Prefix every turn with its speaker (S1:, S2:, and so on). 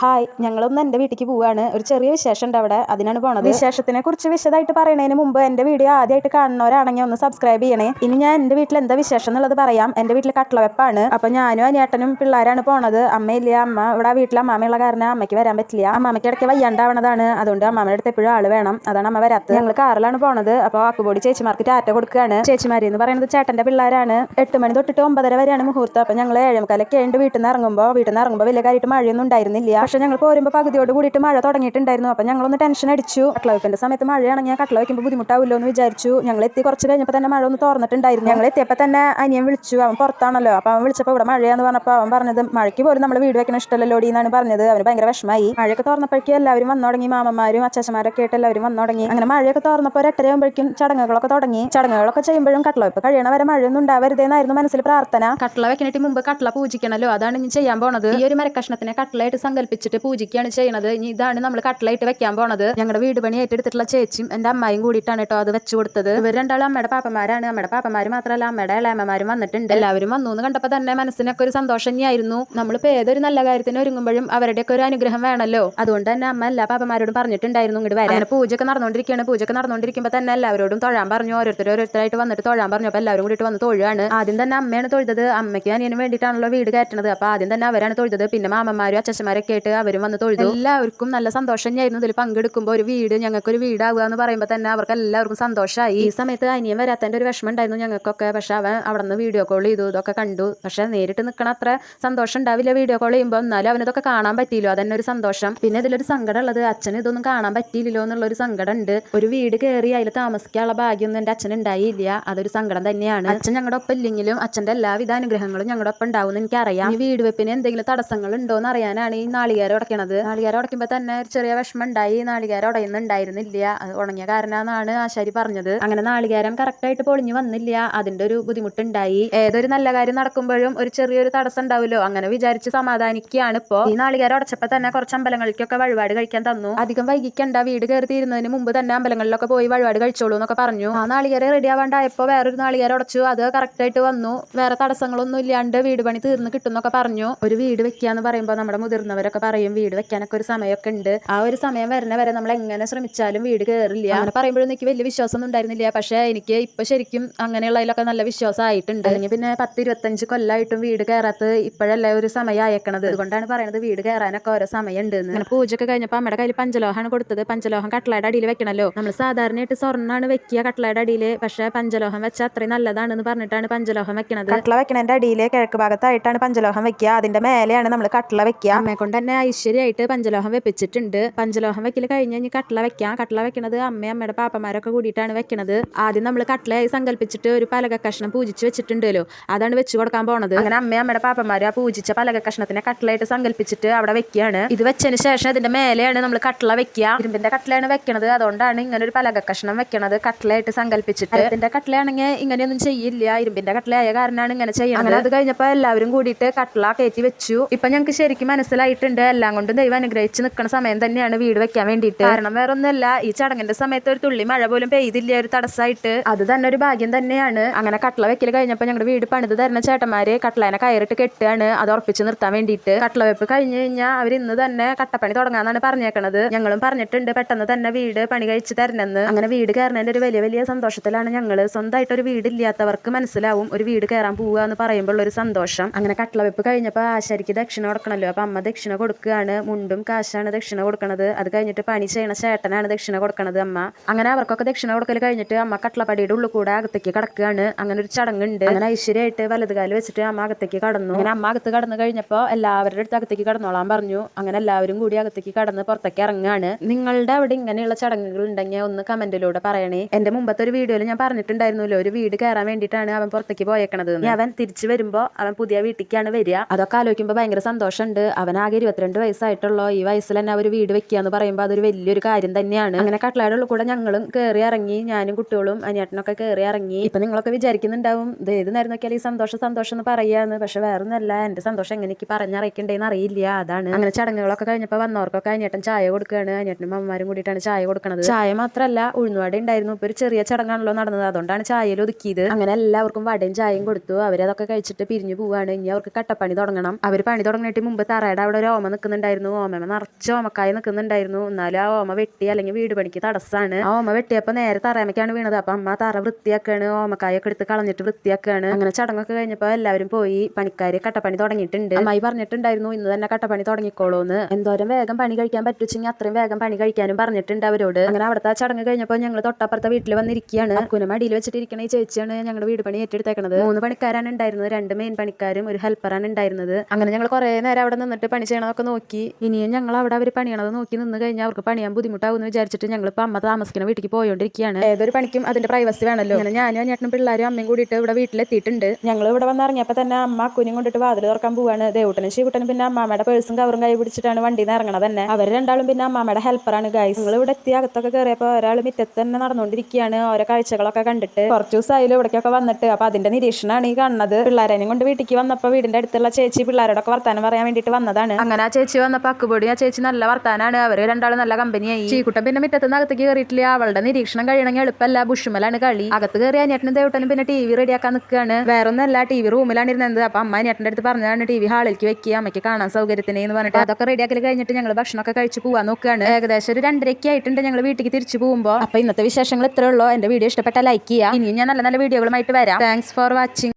S1: Hi ഞങ്ങളൊന്ന് എന്റെ വീട്ടിലേക്ക് പോവുകയാണ് ഒരു ചെറിയ വിശേഷം ഉണ്ട് അവിടെ. അതിനാണ് പോണത്. വിശേഷത്തിനെ കുറിച്ച് വിശദമായിട്ട് പറയുന്നതിന് മുമ്പ് എന്റെ വീഡിയോ ആദ്യമായിട്ട് കാണുന്നവരാണെങ്കിൽ ഒന്ന് സബ്സ്ക്രൈബ് ചെയ്യണേ. ഇനി ഞാൻ എന്റെ വീട്ടിൽ എന്താ വിശേഷം എന്നുള്ളത് പറയാം. എന്റെ വീട്ടിൽ കട്ടളവെപ്പാണ് അപ്പോൾ ഞാനും അനിയേട്ടനും പിള്ളേരാണ് പോണത്. അമ്മയില്ല അമ്മ ഇവിടെ വീട്ടിൽ അമ്മാമയുള്ള കാരണം അമ്മയ്ക്ക് വരാൻ പറ്റില്ല. അമ്മാമയ്ക്ക് ഇടയ്ക്ക് വയ്യാണ്ടാവണതാണ്. അതുകൊണ്ട് അമ്മാമയുടെ അടുത്ത് എപ്പോഴും ആൾ വേണം. അതാണ് അമ്മ വരാത്തത്. ഞങ്ങൾ കാറിലാണ് പോണത്. അപ്പോൾ ആക്കുപോടി ചേച്ചിമാർക്ക് ടാറ്റ കൊടുക്കുകയാണ്. ചേച്ചിമാരി എന്ന് പറയുന്നത് ചേട്ടന്റെ പിള്ളേരാണ്. എട്ട് മണി തൊട്ടിട്ട് ഒമ്പതര വരെയാണ് മുഹൂർത്തം. അപ്പോൾ ഞങ്ങൾ ഏഴേമുക്കാലൊക്കെ ഉണ്ട് വീട്ടിൽ നിന്ന് ഇറങ്ങുമ്പോൾ വീട്ടിൽ നിന്ന് ഇറങ്ങുമ്പോൾ വലിയ കാര്യമായിട്ട് മഴയൊന്നും ഉണ്ടായിരുന്നില്ല. പക്ഷേ ഞങ്ങൾ പോരുമ്പോൾ പകുതിയോട് കൂടിയിട്ട് മഴ തുടങ്ങിയിട്ടുണ്ടായിരുന്നു. അപ്പോൾ ഞങ്ങളൊന്ന് ടെൻഷൻ അടിച്ചു. കട്ട്ള വെക്കേണ്ട സമയത്ത് മഴയാണെങ്കിൽ ഞാൻ വെക്കുമ്പോൾ ബുദ്ധിമുട്ടാവില്ലോ എന്ന് വിചാരിച്ചു. ഞങ്ങൾ എത്തി കുറച്ച് കഴിഞ്ഞപ്പോൾ തന്നെ മഴ ഒന്ന് തുറന്നിട്ടുണ്ടായിരുന്നു ഞങ്ങൾ എത്തിയപ്പോൾ തന്നെ അനിയൻ വിളിച്ചു. അവൻ പുറത്താണല്ലോ. അപ്പോൾ അവൻ വിളിച്ചപ്പോൾ ഇവിടെ മഴയാന്ന് പറഞ്ഞപ്പോൾ അവൻ പറഞ്ഞത് മഴയ്ക്ക് പോലും നമ്മൾ വീട് വെക്കണ ഇഷ്ടമല്ലോ എന്നാണ് പറഞ്ഞത്. അവന് ഭയങ്കര വിഷമായി. മഴയൊക്കെ തുറന്നപ്പോഴേക്കും എല്ലാവരും വന്നു തുടങ്ങി. മാമന്മാരും അച്ഛന്മാരൊക്കെ ആയിട്ട് എല്ലാവരും വന്നു തുടങ്ങി. അങ്ങനെ മഴയൊക്കെ തുറന്നപ്പോൾ ഒരു എട്ടരയാകുമ്പോഴേക്കും ചടങ്ങുകളൊക്കെ തുടങ്ങി. ചടങ്ങുകളൊക്കെ ചെയ്യുമ്പോഴും കട്ട്ള വെപ്പ് കഴിയണ വരെ മഴയൊന്നും ഉണ്ടാവരുതെന്നായിരുന്നു മനസ്സിൽ പ്രാർത്ഥന. കട്ട്ള വെക്കണിട്ട് മുമ്പ് കട്ട്ള പൂജിക്കണല്ലോ. അതാണ് ഇനി ചെയ്യാൻ പോണത്. ഈ ഒരു മരക്കഷ്ണത്തിനെ കട്ട്ളയായിട്ട് സങ്കല്പിച്ചിട്ട് പൂജിക്കുകയാണ് ചെയ്യണത്. ഇനി ഇതാണ് നമ്മൾ കട്ടിലായിട്ട് വെക്കാൻ പോണത്. ഞങ്ങളുടെ വീട് പണി ഏറ്റെടുത്തിട്ടുള്ള ചേച്ചിയും എന്റെ അമ്മായും കൂടിയിട്ടാണ് കേട്ടോ അത് വെച്ചു കൊടുത്തത്. ഇവർ രണ്ടാളും അമ്മയുടെ പാപ്പമാരാണ് അമ്മയുടെ പാപ്പമാര് മാത്രമല്ല അമ്മയുടെ ഇളയമ്മമാരും വന്നിട്ടുണ്ട്. എല്ലാവരും വന്നു എന്ന് കണ്ടപ്പോൾ തന്നെ മനസ്സിനൊക്കെ ഒരു സന്തോഷം തന്നെയായിരുന്നു നമ്മളിപ്പോൾ ഏതൊരു നല്ല കാര്യത്തിന് ഒരുങ്ങുമ്പോഴും അവരുടെയൊക്കെ ഒരു അനുഗ്രഹം വേണല്ലോ. അതുകൊണ്ട് തന്നെ അമ്മ എല്ലാ പാപ്പമാരോടും പറഞ്ഞിട്ടുണ്ടായിരുന്നു ഇങ്ങോട്ട് വരാൻ. പൂജയൊക്കെ നടന്നുകൊണ്ടിരിക്കുകയാണ് പൂജയൊക്കെ നടന്നുകൊണ്ടിരിക്കുമ്പോൾ തന്നെ എല്ലാവരോടും തൊഴാൻ പറഞ്ഞു. ഓരോരുത്തർ ഓരോരുത്തരായിട്ട് വന്നിട്ട് തൊഴാൻ പറഞ്ഞു. അപ്പോൾ എല്ലാവരും കൂടിയിട്ട് വന്ന് തൊഴുകയാണ് ആദ്യം തന്നെ അമ്മയാണ് തൊഴുതത്. അമ്മയ്ക്ക് അനിയന് വേണ്ടിയിട്ടാണല്ലോ വീട് കയറ്റണത്. അപ്പോൾ ആദ്യം തന്നെ അവരാണ് തൊഴുതത്. പിന്നെ മാമന്മാരും അച്ഛന്മാരൊക്കെ ആയിട്ട് അവരും വന്ന് തൊഴുതു. എല്ലാവർക്കും നല്ല സന്തോഷം തന്നെയായിരുന്നു ഇതിൽ പങ്കെടുക്കുമ്പോൾ ഒരു വീട് ഞങ്ങൾക്ക് ഒരു വീടാവുക എന്ന് പറയുമ്പോൾ തന്നെ അവർക്ക് എല്ലാവർക്കും സന്തോഷമായി ഈ സമയത്ത് അനിയൻ വരാത്തതിന്റെ ഒരു വിഷമം ഉണ്ടായിരുന്നു ഞങ്ങൾക്കൊക്കെ. പക്ഷെ അവൻ അവിടെ നിന്ന് വീഡിയോ കോൾ ചെയ്തു ഇതൊക്കെ കണ്ടു. പക്ഷെ നേരിട്ട് നിൽക്കണ അത്ര സന്തോഷം ഉണ്ടാവില്ല വീഡിയോ കോൾ ചെയ്യുമ്പോൾ എന്നാലും അവനതൊക്കെ കാണാൻ പറ്റിയില്ലോ. അതന്നെ ഒരു സന്തോഷം. പിന്നെ ഇതിലൊരു സങ്കടം ഉള്ളത് അച്ഛന് ഇതൊന്നും കാണാൻ പറ്റിയില്ലല്ലോ എന്നുള്ള ഒരു സങ്കടം ഉണ്ട് ഒരു വീട് കയറി അതിൽ താമസിക്കാനുള്ള ഭാഗ്യമൊന്നും എന്റെ അച്ഛൻ ഉണ്ടായില്ല. അതൊരു സങ്കടം തന്നെയാണ്. അച്ഛൻ ഞങ്ങളുടെ ഒപ്പം ഇല്ലെങ്കിലും അച്ഛന്റെ എല്ലാവിധ അനുഗ്രഹങ്ങളും ഞങ്ങളുടെ ഒപ്പം ഉണ്ടാവും എന്ന് എനിക്കറിയാം. ഈ വീട് വെപ്പിന് എന്തെങ്കിലും തടസ്സങ്ങൾ ഉണ്ടോ എന്ന് അറിയാനാണ് ഈ നാളികേരം ഉടക്കണത്. നാളികേരം ഉടക്കുമ്പോ തന്നെ ഒരു ചെറിയ വിഷമം ഉണ്ടായി നാളികേരം ഉടയുന്നുണ്ടായിരുന്നില്ല. അത് ഉണങ്ങിയ കാരണമാണ് ആശാരി പറഞ്ഞത്. അങ്ങനെ നാളികേരം കറക്റ്റായിട്ട് പൊളിഞ്ഞു വന്നില്ല. അതിന്റെ ഒരു ബുദ്ധിമുട്ടുണ്ടായി. ഏതൊരു നല്ല കാര്യം നടക്കുമ്പോഴും ഒരു ചെറിയൊരു തടസ്സം ഉണ്ടാവുമല്ലോ. അങ്ങനെ വിചാരിച്ച് സമാധാനിക്കുകയാണ് ഇപ്പോ. ഈ നാളികേരം ഉടച്ചപ്പോൾ തന്നെ കുറച്ച് അമ്പലങ്ങളിലേക്കൊക്കെ വഴിപാട് കഴിക്കാൻ തന്നു. അധികം വൈകിക്കണ്ട. വീട് കയറി തീരുന്നതിന് മുമ്പ് തന്നെ അമ്പലങ്ങളിലൊക്കെ പോയി വഴിപാട് കഴിച്ചോളൂ എന്നൊക്കെ പറഞ്ഞു. ആ നാളികേരം റെഡി ആവാണ്ടായപ്പോൾ വേറൊരു നാളികേരം ഉടച്ചു. അത് കറക്റ്റായിട്ട് വന്നു. വേറെ തടസ്സങ്ങളൊന്നും ഇല്ലാണ്ട് വീട് പണി തീർന്ന് കിട്ടുന്നൊക്കെ പറഞ്ഞു. ഒരു വീട് വെക്കുക വെക്കാന്ന് പറയുമ്പോൾ നമ്മുടെ മുതിർന്നവരൊക്കെ പറയും വീട് വെക്കാനൊക്കെ ഒരു സമയമൊക്കെ ഉണ്ട്. ആ ഒരു സമയം വരണ വരെ നമ്മൾ എങ്ങനെ ശ്രമിച്ചാലും വീട് കയറില്ല അങ്ങനെ പറയുമ്പോഴും എനിക്ക് വലിയ വിശ്വാസമൊന്നും ഉണ്ടായിരുന്നില്ല. പക്ഷേ എനിക്ക് ഇപ്പൊ ശരിക്കും അങ്ങനെയുള്ളതിലൊക്കെ നല്ല വിശ്വാസമായിട്ടുണ്ട് അല്ലെങ്കിൽ പിന്നെ പത്ത് ഇരുപത്തഞ്ച് കൊല്ലമായിട്ടും വീട് കയറാത്തത് ഇപ്പോഴല്ലേ ഒരു സമയം അയക്കണത് അതുകൊണ്ടാണ് പറയുന്നത് വീട് കയറാനൊക്കെ ഓരോ സമയമുണ്ട് അങ്ങനെ പൂജയൊക്കെ കഴിഞ്ഞപ്പോൾ അമ്മയുടെ കയ്യിൽ പഞ്ചലോഹമാണ് കൊടുത്തത്. പഞ്ചലോഹം കട്ടളയുടെ അടിയിൽ വെക്കണല്ലോ. നമ്മൾ സാധാരണയായിട്ട് സ്വർണമാണ് വെക്കുക കട്ടളയുടെ അടിയിൽ പക്ഷെ പഞ്ചലോഹം വെച്ചാൽ അത്രയും നല്ലതാണെന്ന് പറഞ്ഞിട്ടാണ് പഞ്ചലോഹം വെക്കണത്. കട്ടള വെക്കണതിന്റെ അടിയിൽ കിഴക്ക് ഭാഗത്തായിട്ടാണ് പഞ്ചലോഹം വെക്കുക. അതിന്റെ മേലെയാണ് നമ്മൾ കട്ടള വെക്കുക. അമ്മയെ കൊണ്ട് തന്നെ ഐശ്വര്യമായിട്ട് പഞ്ചലോഹം വെപ്പിച്ചിട്ടുണ്ട്. പഞ്ചലോഹം വെക്കൽ കഴിഞ്ഞ് കഴിഞ്ഞ് കട്ടള വെക്കാം. കട്ടള വെക്കണത് അമ്മയും അമ്മയുടെ പാപ്പമാരൊക്കെ കൂടിയിട്ടാണ് വെക്കണത്. ആദ്യം നമ്മൾ കട്ടളയായി സങ്കല്പിച്ചിട്ട് ഒരു പലക കഷ്ണം പൂജിച്ച് വെച്ചിട്ടുണ്ടല്ലോ. അതാണ് വെച്ചു കൊടുക്കാൻ പോണത്. അങ്ങനെ അമ്മയും അമ്മയുടെ പാപ്പമാര് ആ പൂജിച്ച പലക കഷ്ണത്തിനെ കട്ട്ലയായിട്ട് സങ്കല്പിച്ചിട്ട് അവിടെ വെക്കുകയാണ്. ഇത് വെച്ചതിന് ശേഷം അതിന്റെ മേലെയാണ് നമ്മൾ കട്ടള വെക്കുക. ഇരുമ്പിന്റെ കട്ടളയാണ് വെക്കണത്. അതുകൊണ്ടാണ് ഇങ്ങനെ ഒരു പലക കഷ്ണം വെക്കണത് കട്ടളയായിട്ട് സങ്കല്പിച്ചിട്ട്. ഇതിന്റെ കട്ടളയാണെങ്കിൽ ഇങ്ങനെയൊന്നും ചെയ്യില്ല. ഇരുമ്പിന്റെ കട്ട്ലയായ കാരണമാണ് ഇങ്ങനെ ചെയ്യുന്നത് അങ്ങനെ അത് കഴിഞ്ഞപ്പോൾ എല്ലാവരും കൂടിയിട്ട് കട്ടള കയറ്റി വെച്ചു. ഇപ്പൊ ഞങ്ങൾക്ക് ശരിക്കും മനസ്സിലായിട്ടുണ്ട്. എല്ലാം കൊണ്ടും ദൈവം അനുഗ്രഹിച്ച് നിൽക്കുന്ന സമയം തന്നെയാണ് വീട് വെക്കാൻ വേണ്ടിയിട്ട്. കാരണം വേറെ ഒന്നുമല്ല ഈ ചടങ്ങിന്റെ സമയത്ത് ഒരു തുള്ളി മഴ പോലും പെയ്തില്ല ഒരു തടസ്സമായിട്ട് അത് തന്നെ ഒരു ഭാഗ്യം തന്നെയാണ്. അങ്ങനെ കട്ടള വെക്കൽ കഴിഞ്ഞപ്പോൾ ഞങ്ങളുടെ വീട് പണിത് തരുന്ന ചേട്ടന്മാര് കട്ടളേനെ കയറിട്ട് കെട്ടുകയാണ് അത് ഉറപ്പിച്ച് നിർത്താൻ വേണ്ടിയിട്ട്. കട്ടള വെപ്പ് കഴിഞ്ഞ് കഴിഞ്ഞാൽ അവർ ഇന്ന് തന്നെ കട്ടപ്പണി തുടങ്ങാന്നാണ് പറഞ്ഞേക്കണത്. ഞങ്ങളും പറഞ്ഞിട്ടുണ്ട് പെട്ടെന്ന് തന്നെ വീട് പണി കഴിച്ച് തരണമെന്ന് അങ്ങനെ വീട് കയറുന്നതിന്റെ ഒരു വലിയ വലിയ സന്തോഷത്തിലാണ് ഞങ്ങൾ സ്വന്തമായിട്ട് ഒരു വീട് ഇല്ലാത്തവർക്ക് മനസ്സിലാവും ഒരു വീട് കയറാൻ പോവുക എന്ന് പറയുമ്പോൾ ഒരു സന്തോഷം. അങ്ങനെ കട്ടള വെപ്പ് കഴിഞ്ഞപ്പോൾ ആശാരിക്ക് ദക്ഷിണ കൊടുക്കണല്ലോ. അപ്പൊ അമ്മ ദക്ഷിണ കൊടുക്കുകയാണ്. മുണ്ടും കാശാണ് ദക്ഷിണ കൊടുക്കണത്. അത് കഴിഞ്ഞിട്ട് പണി ചെയ്യണ ചേട്ടനാണ് ദക്ഷിണ കൊടുക്കണത് അമ്മ. അങ്ങനെ അവർക്കൊക്കെ ദക്ഷിണ കൊടുക്കൽ കഴിഞ്ഞിട്ട് അമ്മ കട്ടളപ്പടിയുടെ ഉള്ളിൽ കൂടെ അകത്തേക്ക് കടക്കുകയാണ്. അങ്ങനെ ഒരു ചടങ്ങുണ്ട്. അങ്ങനെ ഐശ്വര്യമായിട്ട് വലതുകാൽ വെച്ചിട്ട് അമ്മ അകത്തേക്ക് കടന്നു. അങ്ങനെ അമ്മ അകത്ത് കടന്നു കഴിഞ്ഞപ്പോൾ എല്ലാവരുടെ അടുത്ത് അകത്തേക്ക് കടന്നോളാൻ പറഞ്ഞു. അങ്ങനെ എല്ലാവരും കൂടി അകത്തേക്ക് കടന്ന് പുറത്തേക്ക് ഇറങ്ങുകയാണ്. നിങ്ങളുടെ അവിടെ ഇങ്ങനെയുള്ള ചടങ്ങുകൾ ഉണ്ടെങ്കിൽ ഒന്ന് കമന്റിലൂടെ പറയണേ. എന്റെ മുമ്പത്തെ ഒരു വീഡിയോയിൽ ഞാൻ പറഞ്ഞിട്ടുണ്ടായിരുന്നല്ലോ ഒരു വീട് കയറാൻ വേണ്ടിയിട്ടാണ് അവൻ പുറത്തേക്ക് പോയേക്കണത് അവൻ തിരിച്ചു വരുമ്പോൾ അവൻ പുതിയ വീട്ടിലേക്കാണ് വരിക. അതൊക്കെ ആലോചിക്കുമ്പോൾ ഭയങ്കര സന്തോഷമുണ്ട്. അവൻ ആകെ ഇരുപത്തിരണ്ട് വയസ്സായിട്ടുള്ളൂ ഈ വയസ്സിൽ തന്നെ അവർ വീട് വെക്കുക എന്ന് പറയുമ്പോൾ അതൊരു വലിയൊരു കാര്യം തന്നെയാണ്. അങ്ങനെ കട്ട്ലായുടെ ഉള്ളിൽ കൂടെ ഞങ്ങളും കയറി ഇറങ്ങി ഞാനും കുട്ടികളും അനിയേട്ടനൊക്കെ കയറി ഇറങ്ങി. ഇപ്പൊ നിങ്ങളൊക്കെ വിചാരിക്കുന്നുണ്ടാവും ഇത് ഏത് നേരം നോക്കിയാൽ ഈ സന്തോഷം സന്തോഷം എന്ന് പറയാന്ന്. പക്ഷെ വേറൊന്നല്ല എന്റെ സന്തോഷം എങ്ങനെയൊക്കെ പറഞ്ഞറിയിക്കണ്ടേന്ന് അറിയില്ല അതാണ്. അങ്ങനെ ചടങ്ങുകളൊക്കെ കഴിഞ്ഞപ്പോൾ വന്നവർക്കൊക്കെ അനിയേട്ടൻ ചായ കൊടുക്കുകയാണ് അനിയേട്ടനും അമ്മമാരും കൂടിയിട്ടാണ് ചായ കൊടുക്കുന്നത് ചായ മാത്രമല്ല ഉഴുന്നുവട ഉണ്ടായിരുന്നു. ഇപ്പൊ ഒരു ചെറിയ ചടങ്ങാണല്ലോ നടന്നത് അതുകൊണ്ടാണ് ചായയിൽ ഒതുക്കിയത്. അങ്ങനെ എല്ലാവർക്കും വടയും ചായയും കൊടുത്തു. അവരതൊക്കെ കഴിച്ചിട്ട് പിരിഞ്ഞു പോവാണ്. ഇനി അവർക്ക് കട്ടപ്പണി തുടങ്ങണം. അവർ പണി തുടങ്ങിയിട്ട് മുമ്പ് തറയുടെ അവിടെ ഒരു ഓമ ഓമ നിൽക്കുന്നുണ്ടായിരുന്നു ഓമ നിറച്ച് ഓമക്കായ നിൽക്കുന്നുണ്ടായിരുന്നു എന്നാലും ആ ഓമ വെട്ടി അല്ലെങ്കിൽ വീട് പണിക്ക് തടസ്സമാണ് ആ ഓമ വെട്ടിയപ്പോൾ നേരെ തറയമ്മയ്ക്കാണ് വീണത്. അപ്പം അമ്മ തറ വൃത്തിയാക്കാണ്. ഓമക്കായൊക്കെ എടുത്ത് കളഞ്ഞിട്ട് വൃത്തിയാക്കാണ്. അങ്ങനെ ചടങ്ങൊക്കെ കഴിഞ്ഞപ്പോൾ എല്ലാവരും പോയി പണിക്കാര് കട്ടപ്പണി തുടങ്ങിയിട്ടുണ്ട്. അമ്മായി പറഞ്ഞിട്ടുണ്ടായിരുന്നു ഇന്ന് തന്നെ കട്ടപ്പണി തുടങ്ങിക്കോളൂ എന്ന് എന്തോരം വേഗം പണി കഴിക്കാൻ പറ്റുച്ചെങ്കിൽ അത്രയും വേഗം പണി കഴിക്കാനും പറഞ്ഞിട്ടുണ്ട് അവരോട്. അങ്ങനെ അവിടുത്തെ ചടങ്ങ് കഴിഞ്ഞപ്പോൾ ഞങ്ങൾ തൊട്ടപ്പുറത്തെ വീട്ടിൽ വന്നിരിക്കുകയാണ് അക്കുനെ അടിയിൽ വെച്ചിട്ടിരിക്കണ ഈ ചേച്ചിയാണ് ഞങ്ങളുടെ വീട് പണി ഏറ്റെടുത്തേക്കുന്നത് മൂന്ന് പണിക്കാരാണ് ഉണ്ടായിരുന്നത്. രണ്ട് മെയിൻ പണിക്കാരും ഒരു ഹെൽപ്പറാണ് ഉണ്ടായിരുന്നത്. അങ്ങനെ ഞങ്ങൾ കുറേ നേരം അവിടെ നിന്നിട്ട് പണി ചെയ്യണതൊക്കെ നോക്കി. ഇനിയും ഞങ്ങൾ അവിടെ അവർ പണിയണത് നോക്കി നിന്ന് കഴിഞ്ഞാൽ അവർക്ക് പണിയാൻ ബുദ്ധിമുട്ടാവുമെന്ന് വിചാരിച്ചിട്ട് ഞങ്ങൾ ഇപ്പം അമ്മ താമസിക്കുന്ന വീട്ടിലേക്ക് പോയോണ്ടിരിക്കുകയാണ് ഏതൊരു പണിക്കും അതിന്റെ പ്രൈവസി വേണമല്ലോ അങ്ങനെ ഞാനും അനിയട്ടനും പിള്ളേരും അമ്മയും കൂടിയിട്ട് ഇവിടെ വീട്ടിലെത്തിയിട്ടുണ്ട്. ഞങ്ങൾ ഇവിടെ വന്നിറങ്ങിയപ്പോൾ തന്നെ അമ്മ കുഞ്ഞും കൊണ്ടിട്ട് വാതിൽ തുറക്കാൻ പോവാണ്. ദേവൂട്ടനും ശിവട്ടനും പിന്നെ അമ്മയുടെ പേഴ്സും കവറും കൈ പിടിച്ചിട്ടാണ് വണ്ടിയിൽ നിന്ന് ഇറങ്ങണത് തന്നെ. അവർ രണ്ടാളും പിന്നെ അമ്മാമ്മയുടെ ഹെൽപ്പറാണ് ഗൈസ് നിങ്ങൾ ഇവിടെ എത്തി അകത്തൊക്കെ കയറിയപ്പോൾ ഒരാൾ മിറ്റത്ത് തന്നെ നടന്നുകൊണ്ടിരിക്കുകയാണ് ഓരോ കാഴ്ചകളൊക്കെ കണ്ടിട്ട് കുറച്ച് ദിവസമായാലും ഇവിടേക്കൊക്കെ വന്നിട്ട്. അപ്പോൾ അതിന്റെ നിരീക്ഷണമാണ് ഈ കാണുന്നത്. പിള്ളേരെയും കൊണ്ട് വീട്ടിലേക്ക് വന്നപ്പോൾ വീടിന്റെ അടുത്തുള്ള ചേച്ചി പിള്ളേരോടൊക്കെ വർത്താനം പറയാൻ വേണ്ടിയിട്ട് വന്നതാണ്. അങ്ങനെ ആ ചേച്ചി വന്നപ്പോൾ അക്കുപൊടി ആ ചേച്ചി നല്ല വർത്താനാണ്. അവർ രണ്ടാളും നല്ല കമ്പനിയായി ചീക്കുട്ടൻ പിന്നെ മുറ്റത്തുനിന്ന് അകത്തേക്ക് കയറിയിട്ടില്ല അവളുടെ നിരീക്ഷണം കഴിയണമെങ്കിൽ എളുപ്പമല്ല. ബുഷുമലാണ് കളി. അകത്ത് കയറി അനിയട്ടനും ദേവട്ടനും പിന്നെ ടി വി റെഡിയാക്കാൻ നിൽക്കുകയാണ്. വേറൊന്നല്ല ടി വി റൂമിലാണ് ഇരുന്നത്. അപ്പം അമ്മ അനിയട്ടന്റെ അടുത്ത് പറഞ്ഞതാണ് ടി വി ഹാളിലേക്ക് വെക്കുക അമ്മയ്ക്ക് കാണാൻ സൗകര്യത്തിന് എന്ന് പറഞ്ഞിട്ട്. അതൊക്കെ റെഡിയാക്കി കഴിഞ്ഞിട്ട് ഞങ്ങൾ ഭക്ഷണമൊക്കെ കഴിച്ച് പോവാൻ നോക്കുകയാണ്. ഏകദേശം ഒരു രണ്ടരയ്ക്ക് ആയിട്ടുണ്ട് ഞങ്ങൾ വീട്ടിലേക്ക് തിരിച്ചു പോകുമ്പോൾ അപ്പോൾ ഇന്നത്തെ വിശേഷങ്ങൾ ഇത്രേ ഉള്ളൂ. എന്റെ വീഡിയോ ഇഷ്ടപ്പെട്ട ലൈക്ക് ചെയ്യുക. ഇനിയും ഞാൻ നല്ല നല്ല വീഡിയോകളുമായിട്ട് വരാം. Thanks for watching